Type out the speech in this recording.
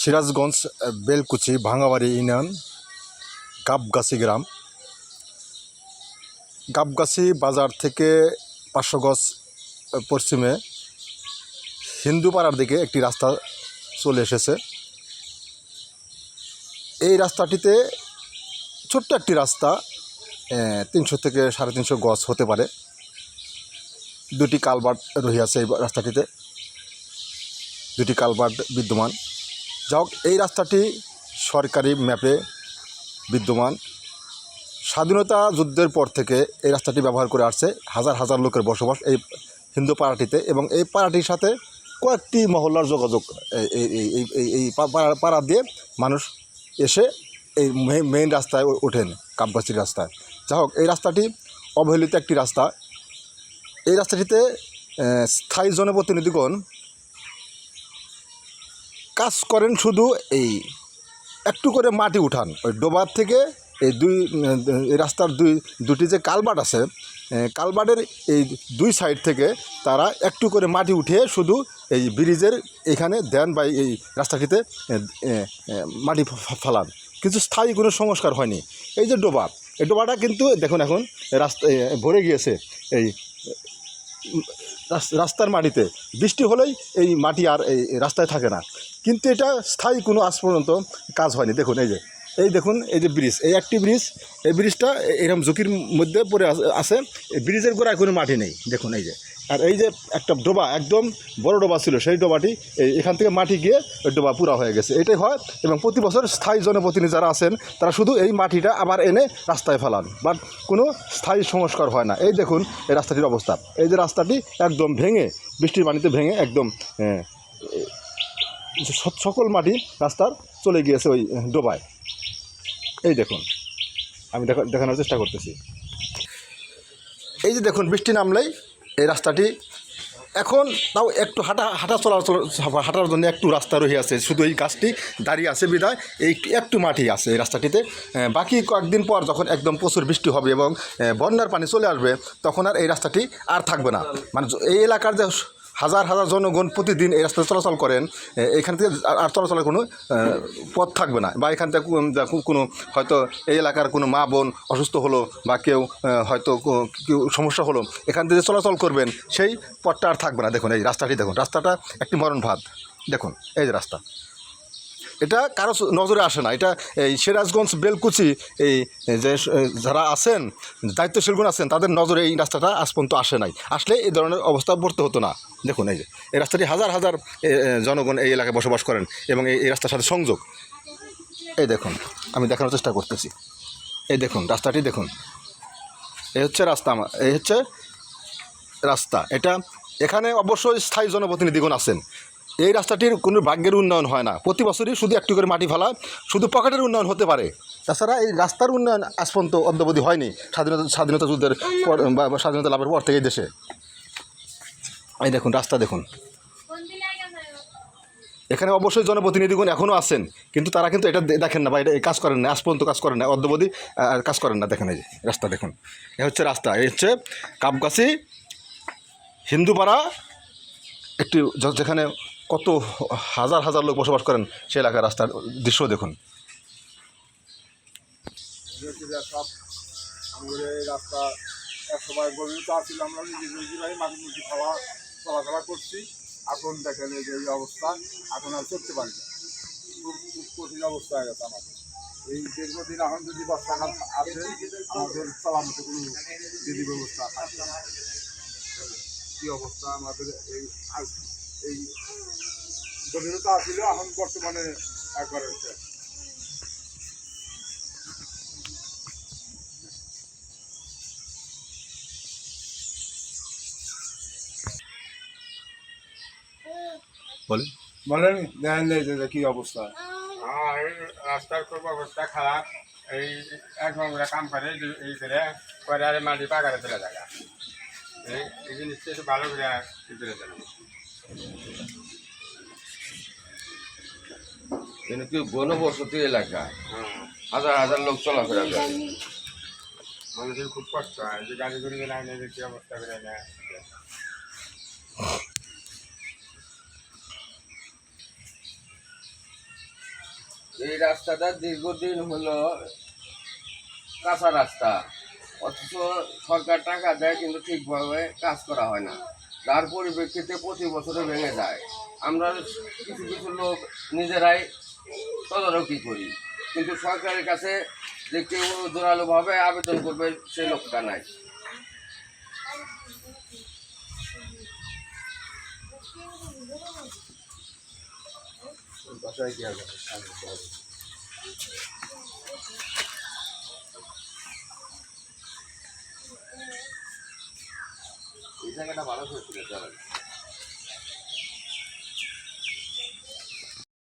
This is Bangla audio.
সিরাজগঞ্জ বেলকুচি ভাঙাবাড়ি ইউনিয়ন, গাবগাছি গ্রাম। গাবগাছি বাজার থেকে পাঁচশো গজ পশ্চিমে হিন্দুপাড়ার দিকে একটি রাস্তা চলে এসেছে। এই রাস্তাটিতে ছোট্ট একটি রাস্তা তিনশো থেকে সাড়ে তিনশো গজ হতে পারে। দুটি কালভার্ট রহিয়াছে এই রাস্তাটিতে। দুটি কালভার্ট বিদ্যমান। যা এই রাস্তাটি সরকারি ম্যাপে বিদ্যমান। স্বাধীনতা যুদ্ধের পর থেকে এই রাস্তাটি ব্যবহার করে আসছে হাজার হাজার লোকের বসবাস এই হিন্দু পাড়াটিতে এবং এই পাড়াটির সাথে কয়েকটি মহল্লার যোগাযোগ, এই- এই পাড়া- দিয়ে মানুষ এসে এই মেইন রাস্তায় ওঠেন কাপগাছির রাস্তায়। যা হোক, এই রাস্তাটি অবহেলিত একটি রাস্তা। এই রাস্তাটিতে স্থায়ী জনপ্রতিনিধিগণ কাজ করেন শুধু এই একটু করে মাটি উঠান। ওই ডোবার থেকে এই দুই রাস্তার দুই, দুটি যে কালবাট আছে কালবাটের এই দুই সাইড থেকে তারা একটু করে মাটি উঠিয়ে শুধু এই ব্রিজের এখানে দেন বা এই রাস্তাটিতে মাটি ফালান। কিছু স্থায়ী কোনো সংস্কার হয়নি। এই যে ডোবা এই ডোবাটা কিন্তু দেখুন এখন রাস্তা ভরে গিয়েছে। এই রাস্তার মাটিতে। বৃষ্টি হলেই এই মাটি আর এই রাস্তায় থাকে না। কিন্তু এটা স্থায়ী কোনো আজ পর্যন্ত কাজ হয়নি। দেখুন, এই যে, এই দেখুন, এই যে ব্রিজ, এই একটি ব্রিজ, এই ব্রিজটা এরকম ঝুঁকির মধ্যে পড়ে আছে। ব্রিজের গোড়ায় কোনো মাটি নেই। দেখুন, এই যে আর এই যে একটা ডোবা, একদম বড় ডোবা ছিল, সেই ডোবাটি এখান থেকে মাটি গিয়ে ওই ডোবা পুরা হয়ে গেছে। এটাই হয় এবং প্রতি বছর স্থায়ী জনপ্রতিনিধি যারা আছেন, তারা শুধু এই মাটিটা আবার এনে রাস্তায় ফেলান। বাট কোনো স্থায়ী সংস্কার হয় না। এই দেখুন এই রাস্তাটির অবস্থা। এই যে রাস্তাটি একদম ভেঙে, বৃষ্টির পানিতে ভেঙে একদম স- সকল মাটি রাস্তার চলে গিয়েছে ওই ডোবায়। এই দেখুন, আমি দেখা, দেখানোর চেষ্টা করতেছি। এই যে দেখুন, বৃষ্টি নামলেই এই রাস্তাটি। এখন তাও একটু হাঁটা হাঁটা চলাচল হাঁটার জন্য একটু রাস্তা রয়ে আছে। শুধু এই গাছটি দাঁড়িয়ে আছে বিদায় এই একটু মাটি আছে এই রাস্তাটিতে। বাকি কয়েকদিন পর যখন একদম প্রচুর বৃষ্টি হবে এবং বন্যার পানি চলে আসবে, তখন আর এই রাস্তাটি আর থাকবে না। মানে এই এলাকার যে হাজার হাজার জনগণ প্রতিদিন এই রাস্তায় চলাচল করেন এখান থেকে আর- চলাচলের কোনো পথ থাকবে না। বা এখান থেকে কোনো, হয়তো এই এলাকার কোনো মা বোন অসুস্থ হলো বা কেউ হয়তো কেউ সমস্যা হলো, এখান থেকে চলাচল করবেন, সেই পথটা আর থাকবে না। দেখুন, এই রাস্তাটি দেখুন। রাস্তাটা একটি মরণ ভাত দেখুন, এই যে রাস্তা। এটা কারও নজরে আসে না। এটা এই সিরাজগঞ্জ, বেলকুচি এই যে যারা আছেন দায়িত্বশীলগুণ আছেন, তাদের নজরে এই রাস্তাটা আজ পর্যন্ত আসে নাই। আসলে এই ধরনের অবস্থা পড়তে হতো না। দেখুন এই যে, এই রাস্তাটি হাজার হাজার জনগণ এই এলাকায় বসবাস করেন এবং এই এই রাস্তার সাথে সংযোগ। এই দেখুন, আমি দেখানোর চেষ্টা করতেছি। এই দেখুন, রাস্তাটি দেখুন। এই হচ্ছে রাস্তা আমার এই হচ্ছে রাস্তা। এটা এখানে অবশ্যই স্থায়ী জনপ্রতিনিধিগণ আছেন। এই রাস্তাটির কোনো ভাগ্যের উন্নয়ন হয় না। প্রতি বছরই শুধু একটু করে মাটি ফেলা, শুধু পকেটের উন্নয়ন হতে পারে। তাছাড়া এই রাস্তার উন্নয়ন আজ পর্যন্ত অদ্যবধি হয়নি, স্বাধীনতা স্বাধীনতা যুদ্ধের পর, বা স্বাধীনতা লাভের পর থেকে দেশে। এই দেখুন, রাস্তা দেখুন। এখানে অবশ্যই জনপ্রতিনিধিগণ এখনও আছেন, কিন্তু তারা কিন্তু এটা দেখেন না বা এটা কাজ করেন না, আজ পর্যন্ত কাজ করেন না অদ্যবধি কাজ করেন না। দেখেন এই যে, রাস্তা দেখুন। এ হচ্ছে রাস্তা এই হচ্ছে কাপগাছি, হিন্দুপাড়া, একটি যেখানে কত হাজার হাজার লোক বসবাস করেন সেই এলাকার রাস্তার দৃশ্য দেখুন। রাস্তা এক সময় ছিল আমরা মাঝে খাওয়া চলাফেরা করছি এখন যে অবস্থা এখন আর পারি কঠিন অবস্থা হয়ে গেছে আমাদের এই এখন যদি কী অবস্থা আমাদের এই এই গভীরতা ছিল এখন বর্তমানে একবারে শেষ। বলেন। বলেন দেখেন কি অবস্থা? আর রাস্তার খুব অবস্থা খারাপ। এই এক নোংরা কাম করে এই- করে আর মাটি পাকারে চলে যায় এই জিনিসটা একটু ভালো করে করে দিলাম কিন্তু ঘনবসতি এলাকা? হ্যাঁ। হাজার হাজার লোক চলাফেরা করে। মানুষের খুব কষ্ট হয় যে গাড়ি ঘুরে গেলে আইনে কি অবস্থা করে এই রাস্তাটা দীর্ঘদিন হলো কাঁচা রাস্তা। অথচ সরকার টাকা দেয় কিন্তু ঠিকভাবে কাজ করা হয় না। যার পরিপ্রেক্ষিতে প্রতি বছরে ভেঙে যায়। আমরা কিছু কিছু লোক নিজেরাই তদারকি করি। কিন্তু সরকারের কাছে যে কেউ জোরালোভাবে আবেদন করবে, সে লোকটা নাই। বাসায় যাবে এই জায়গাটা ভালো করে তুলে চলেন